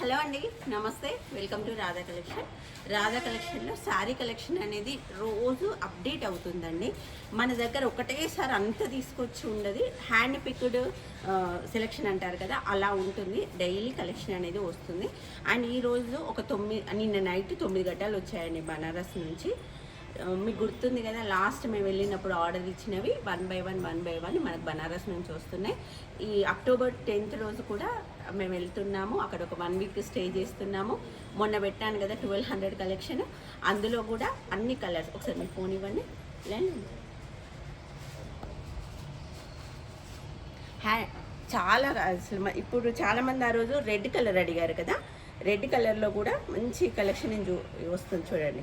Hello అండి నమస్తే. Welcome to Radha collection. Radha కలెక్షన్లో శారీ కలెక్షన్ అనేది రోజు అప్డేట్ అవుతుందండి. మన దగ్గర ఒకటేసారి అంత తీసుకొచ్చి ఉండదు. హ్యాండ్ పిక్డ్ సెలెక్షన్ అంటారు కదా అలా ఉంటుంది. డైలీ కలెక్షన్ అనేది వస్తుంది. అండ్ ఈ రోజు ఒక తొమ్మిది నిన్న నైట్ తొమ్మిది గంటలు వచ్చాయండి బనారస్ నుంచి. మీకు గుర్తుంది కదా లాస్ట్ మేము వెళ్ళినప్పుడు ఆర్డర్ ఇచ్చినవి one by one one by one మనకు బనారస్ నుంచి వస్తున్నాయి. ఈ అక్టోబర్ టెన్త్ రోజు కూడా మేము వెళ్తున్నాము. అక్కడ ఒక వన్ వీక్ స్టే చేస్తున్నాము. మొన్న పెట్టాను కదా ట్వెల్వ్ హండ్రెడ్ కలెక్షన్ అందులో కూడా అన్ని కలర్స్ ఒకసారి మీరు ఫోన్ ఇవ్వండి. లేండి హ్యా చాలా అసలు ఇప్పుడు చాలామంది ఆ రోజు రెడ్ కలర్ అడిగారు కదా. రెడ్ కలర్లో కూడా మంచి కలెక్షన్ చూ వస్తుంది చూడండి.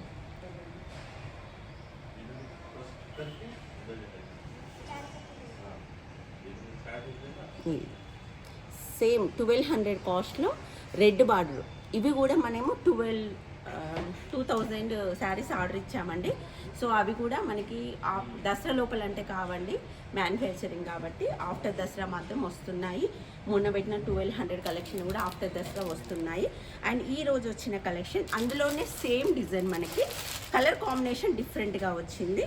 సేమ్ ట్వెల్వ్ హండ్రెడ్ కాస్ట్లో రెడ్ బార్డర్. ఇవి కూడా మనము twelve two thousand saris order ఇచ్చామండి. సో అవి కూడా మనకి దసరా లోపల అంటే కావండి మ్యానుఫ్యాక్చరింగ్ కాబట్టి ఆఫ్టర్ దసరా మాత్రం వస్తున్నాయి. మొన్న పెట్టిన ట్వెల్వ్ హండ్రెడ్ కలెక్షన్ కూడా ఆఫ్టర్ దసరా వస్తున్నాయి. అండ్ ఈ రోజు వచ్చిన కలెక్షన్ అందులోనే సేమ్ డిజైన్ మనకి కలర్ కాంబినేషన్ డిఫరెంట్గా వచ్చింది.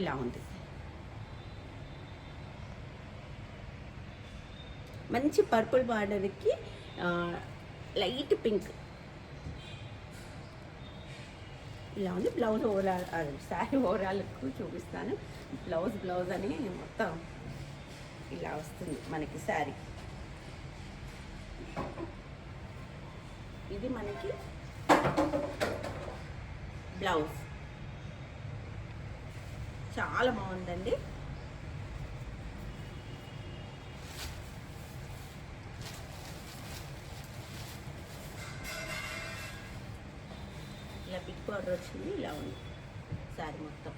ఇలా ఉంది. మంచి పర్పుల్ బార్డర్కి లైట్ పింక్. ఇలా ఉంది. బ్లౌజ్ ఓవరాల్ శారీ ఓవరాల్ చూపిస్తాను. బ్లౌజ్ బ్లౌజ్ అని మొత్తం ఇలా వస్తుంది మనకి శారీ. ఇది మనకి బ్లౌజ్. చాలా బాగుందండి. బిగ్ బార్డర్ వచ్చింది ఇలా ఉంది. శారీ మొత్తం.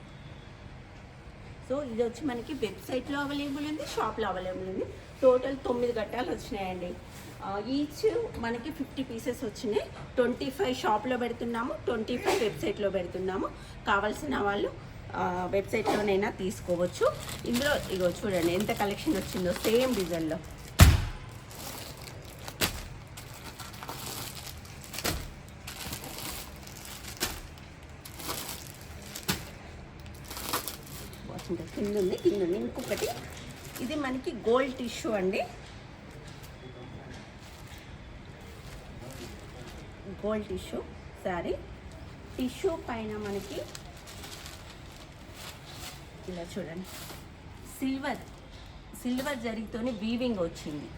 సో ఇది వచ్చి మనకి వెబ్సైట్లో అవైలబుల్ ఉంది షాప్లో అవైలబుల్ ఉంది. టోటల్ తొమ్మిది గట్టాలు వచ్చినాయండి. ఈచ్ మనకి ఫిఫ్టీ పీసెస్ వచ్చినాయి. ట్వంటీ ఫైవ్ షాప్లో పెడుతున్నాము ట్వంటీ ఫైవ్ వెబ్సైట్లో పెడుతున్నాము. కావాల్సిన వాళ్ళు వెబ్సైట్లోనైనా తీసుకోవచ్చు. ఇందులో ఇగో చూడండి ఎంత కలెక్షన్ వచ్చిందో సేమ్ డిజైన్లో. వాచింగ్ కింద ఉంది కింద ఉంది. ఇంకొకటి ఇది మనకి గోల్డ్ టిష్యూ అండి. గోల్డ్ టిష్యూ సారీ టిష్యూ పైన మనకి ఇలా చూడండి. సిల్వర్ సిల్వర్ జరిగితోనే వీవింగ్ వచ్చింది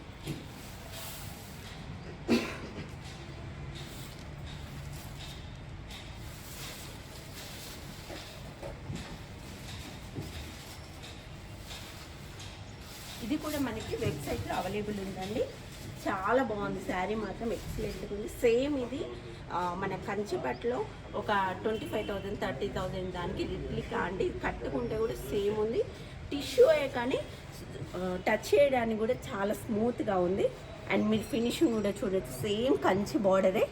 ఇది కూడా మనకి వెబ్సైట్లో అవైలబుల్ ఉందండి చాలా బాగుంది. శారీ మాత్రం ఎక్సలెంట్గా ఉంది. సేమ్ ఇది మన కంచిపట్లో ఒక twenty five thousand thirty thousand దానికి రిప్లికా అండి. కట్టుకుంటే కూడా సేమ్ ఉంది. టిష్యూ కానీ టచ్ చేయడానికి కూడా చాలా స్మూత్గా ఉంది. అండ్ మీరు ఫినిషింగ్ కూడా చూడొచ్చు. Same Kanchi బార్డరే.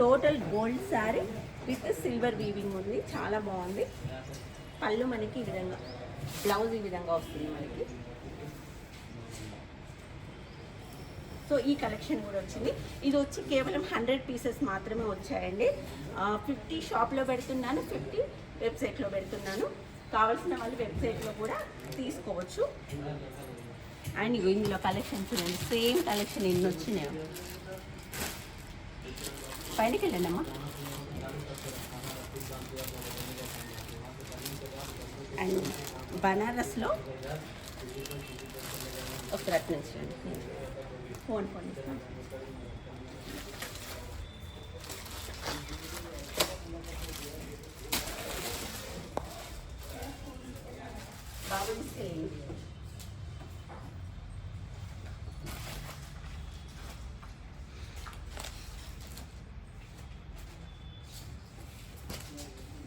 Total gold sari with silver weaving ఉంది. చాలా బాగుంది. పళ్ళు మనకి ఈ విధంగా బ్లౌజ్ ఈ విధంగా వస్తుంది మనకి. సో ఈ కలెక్షన్ కూడా వచ్చింది. ఇది వచ్చి కేవలం హండ్రెడ్ పీసెస్ మాత్రమే వచ్చాయండి. ఫిఫ్టీ షాప్లో పెడుతున్నాను ఫిఫ్టీ వెబ్సైట్లో పెడుతున్నాను. కావాల్సిన వాళ్ళు వెబ్సైట్లో కూడా తీసుకోవచ్చు. అండ్ ఇందులో కలెక్షన్ చూడండి సేమ్ కలెక్షన్ ఎన్ని వచ్చినాయి. పైనకి వెళ్ళండి అమ్మా అండ్ బనారస్లో ఒక ప్రయత్నించండి ఫోన్ ఫోన్ ఇస్తాను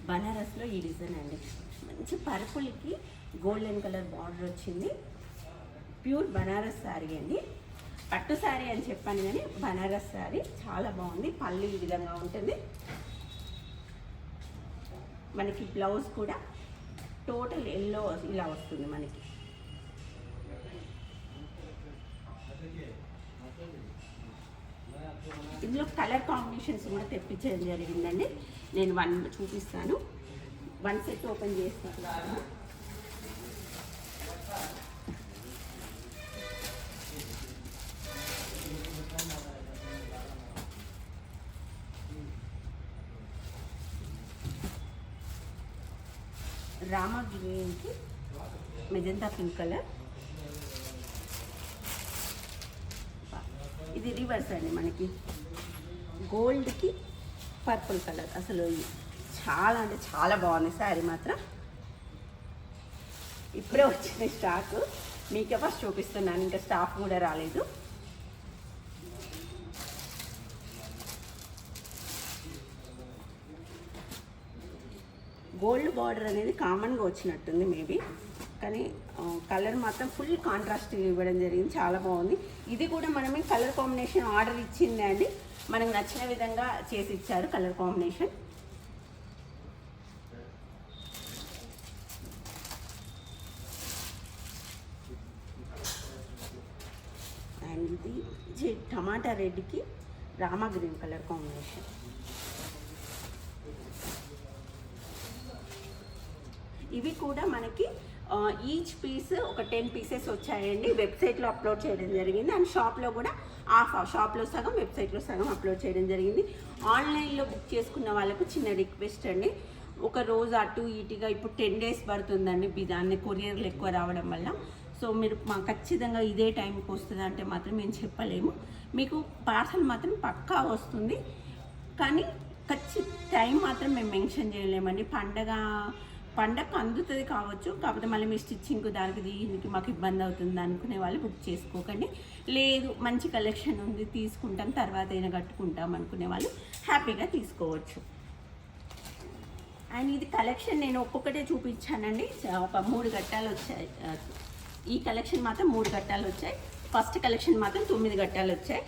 బనారస్లో ఈ డిజైన్ అండి. మంచి పర్పుల్కి గోల్డెన్ కలర్ బార్డర్ వచ్చింది. ప్యూర్ బనారస్ శారీ అండి. పట్టు శారీ అని చెప్పాను కానీ బనారస్ శారీ చాలా బాగుంది. పళ్ళు ఈ విధంగా ఉంటుంది. మనకి బ్లౌజ్ కూడా టోటల్ ఎల్లో ఇలా వస్తుంది మనకి. ఇందులో కలర్ కాంబినేషన్స్ కూడా తెప్పించడం జరిగిందండి. నేను వన్ చూపిస్తాను. వన్ సెట్ ఓపెన్ చేస్తాను. రామా గ్రీన్కి మెజంతా పింక్ కలర్. ఇది రివర్స్ అండి మనకి. గోల్డ్కి పర్పుల్ కలర్. అసలు చాలా అంటే చాలా బాగుంది. శారీ మాత్రం ఇప్పుడే వచ్చింది స్టాక్. మీకే ఫస్ట్ చూపిస్తున్నాను. ఇంకా స్టాఫ్ కూడా రాలేదు. గోల్డ్ బార్డర్ అనేది కామన్గా వచ్చినట్టుంది మేబీ. కానీ కలర్ మాత్రం ఫుల్ కాంట్రాస్ట్ ఇవ్వడం జరిగింది. చాలా బాగుంది. ఇది కూడా మనమే కలర్ కాంబినేషన్ ఆర్డర్ ఇచ్చిందే అండి. మనకు నచ్చిన విధంగా చేసి ఇచ్చారు కలర్ కాంబినేషన్. అండ్ ఇది టమాటా రెడ్కి రామా గ్రీన్ కలర్ కాంబినేషన్. ఇవి కూడా మనకి ఈచ్ పీస్ ఒక టెన్ పీసెస్ వచ్చాయండి. వెబ్సైట్లో అప్లోడ్ చేయడం జరిగింది. అండ్ షాప్లో కూడా ఆఫ్ షాప్లో సగం వెబ్సైట్లో సగం అప్లోడ్ చేయడం జరిగింది. ఆన్లైన్లో బుక్ చేసుకున్న వాళ్ళకు చిన్న రిక్వెస్ట్ అండి. ఒక రోజు అటు ఇటుగా ఇప్పుడు టెన్ డేస్ పడుతుందండి దాన్ని కొరియర్లు ఎక్కువ రావడం వల్ల. సో మీరు మా ఖచ్చితంగా ఇదే టైంకి వస్తుంది అంటే మాత్రం మేము చెప్పలేము. మీకు పార్సల్ మాత్రం పక్కా వస్తుంది. కానీ ఖచ్చిత టైం మాత్రం మేము మెన్షన్ చేయలేమండి. పండగ పండగ అందుతుంది కావచ్చు కాకపోతే మళ్ళీ మీ స్టిచ్చింగ్ దానికి దీనికి మాకు ఇబ్బంది అవుతుంది అనుకునే వాళ్ళు బుక్ చేసుకోకండి. లేదు మంచి కలెక్షన్ ఉంది తీసుకుంటాం తర్వాత అయినా కట్టుకుంటాం అనుకునే వాళ్ళు హ్యాపీగా తీసుకోవచ్చు. అండ్ ఇది కలెక్షన్ నేను ఒక్కొక్కటే చూపించానండి. ఒక మూడు గట్టాలు వచ్చాయి. ఈ కలెక్షన్ మాత్రం మూడు గట్టాలు వచ్చాయి. ఫస్ట్ కలెక్షన్ మాత్రం తొమ్మిది గట్టాలు వచ్చాయి.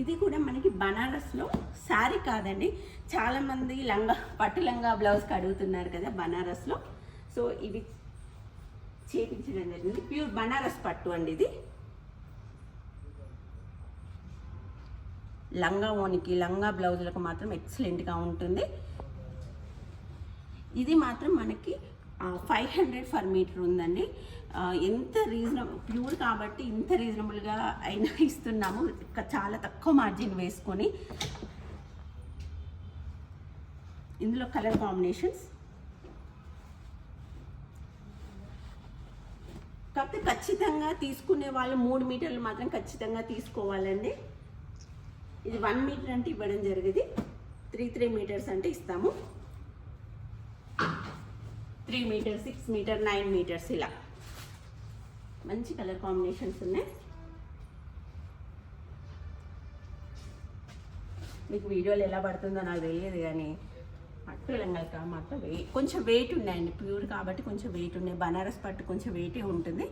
ఇది కూడా మనకి బనారస్లో శారీ కాదండి. చాలామంది లంగా పట్టు లంగా బ్లౌజ్కి అడుగుతున్నారు కదా బనారస్లో. సో ఇవి చేపించడం జరిగింది. ప్యూర్ బనారస్ పట్టు అండి ఇది. లంగా ఓనికి లంగా బ్లౌజులకు మాత్రం ఎక్సలెంట్గా ఉంటుంది. ఇది మాత్రం మనకి ఫైవ్ హండ్రెడ్ ఫర్ మీటర్ ఉందండి. ఎంత రీజనబుల్ ప్యూర్ కాబట్టి ఇంత రీజనబుల్గా అయినా ఇస్తున్నాము. చాలా తక్కువ మార్జిన్ వేసుకొని ఇందులో కలర్ కాంబినేషన్స్. కాకపోతే ఖచ్చితంగా తీసుకునే వాళ్ళు మూడు మీటర్లు మాత్రం ఖచ్చితంగా తీసుకోవాలండి. ఇది వన్ మీటర్ అంటే ఇవ్వడం జరిగింది. త్రీ త్రీ మీటర్స్ అంటే ఇస్తాము. Three metre six metre nine metres ఇలా. మంచి కలర్ కాంబినేషన్స్ ఉన్నాయి. మీకు వీడియోలు ఎలా పడుతుందో నాకు తెలియదు కానీ పట్టు లంగలక మాత్రం వే కొంచెం వెయిట్ ఉన్నాయండి ప్యూర్ కాబట్టి కొంచెం వెయిట్ ఉన్నాయి. బనారస్ పట్టు కొంచెం వెయిటే ఉంటుంది.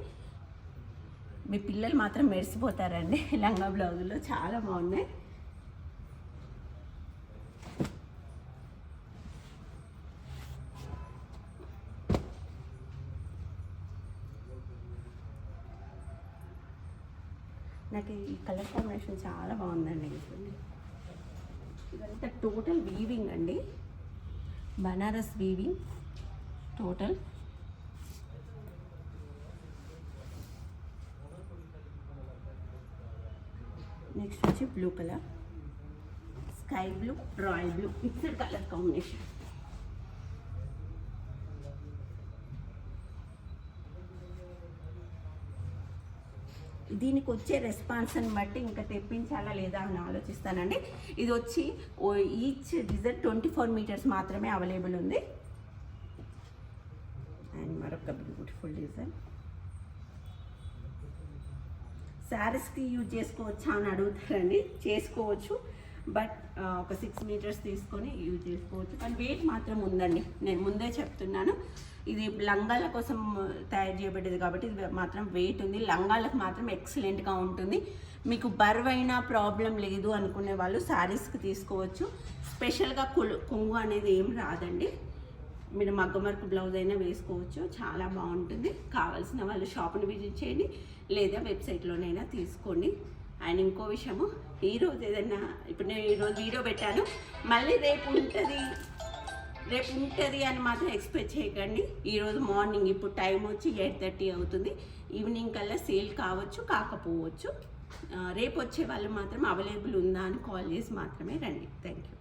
మీ పిల్లలు మాత్రం మెరిసిపోతారండి లంగా బ్లౌజుల్లో చాలా బాగున్నాయి. నాకు ఈ కలర్ కాంబినేషన్ చాలా బాగుందండి ఇదంతా టోటల్ వీవింగ్ అండి. బనారస్ వీవింగ్ టోటల్ నెక్స్ట్ వచ్చి blue colour sky blue royal blue mixed colour combination దీనికి వచ్చే రెస్పాన్స్ని బట్టి ఇంకా తెప్పించాలా లేదా అని ఆలోచిస్తానండి. ఇది వచ్చి ఈచ్ డిజర్ట్ ట్వంటీ ఫోర్ మీటర్స్ మాత్రమే అవైలబుల్ ఉంది. అండ్ మరొక బ్యూటిఫుల్ డిజైన్ శారీస్కి యూజ్ చేసుకోవచ్చా అని అడుగుతారండి. చేసుకోవచ్చు. బట్ ఒక సిక్స్ మీటర్స్ తీసుకొని యూజ్ చేసుకోవచ్చు. కానీ వెయిట్ మాత్రం ఉందండి. నేను ముందే చెప్తున్నాను. ఇది లంగాల కోసం తయారు చేయబడ్డది కాబట్టి ఇది మాత్రం వెయిట్ ఉంది. లంగాలకు మాత్రం ఎక్సలెంట్గా ఉంటుంది. మీకు బరువైన ప్రాబ్లం లేదు అనుకునే వాళ్ళు శారీస్కి తీసుకోవచ్చు. స్పెషల్గా కులు కొంగు అనేది ఏం రాదండి. మీరు మగ్గం బ్లౌజ్ అయినా వేసుకోవచ్చు. చాలా బాగుంటుంది. కావాల్సిన వాళ్ళు షాప్ని విజిట్ చేయండి. లేదా వెబ్సైట్లోనైనా తీసుకోండి. అండ్ ఇంకో విషయము. ఈరోజు ఏదైనా ఇప్పుడు నేను ఈరోజు వీడియో పెట్టాను. మళ్ళీ రేపు ఉంటుంది రేపు ఉంటుంది అని మాత్రం ఎక్స్పెక్ట్ చేయకండి. ఈరోజు మార్నింగ్ ఇప్పుడు టైం వచ్చి ఎయిట్ థర్టీ అవుతుంది. ఈవినింగ్ కల్లా సేల్ కావచ్చు కాకపోవచ్చు. రేపు వచ్చే వాళ్ళు మాత్రం అవైలబుల్ ఉందా అని కాల్ చేసి మాత్రమే రండి. Thank you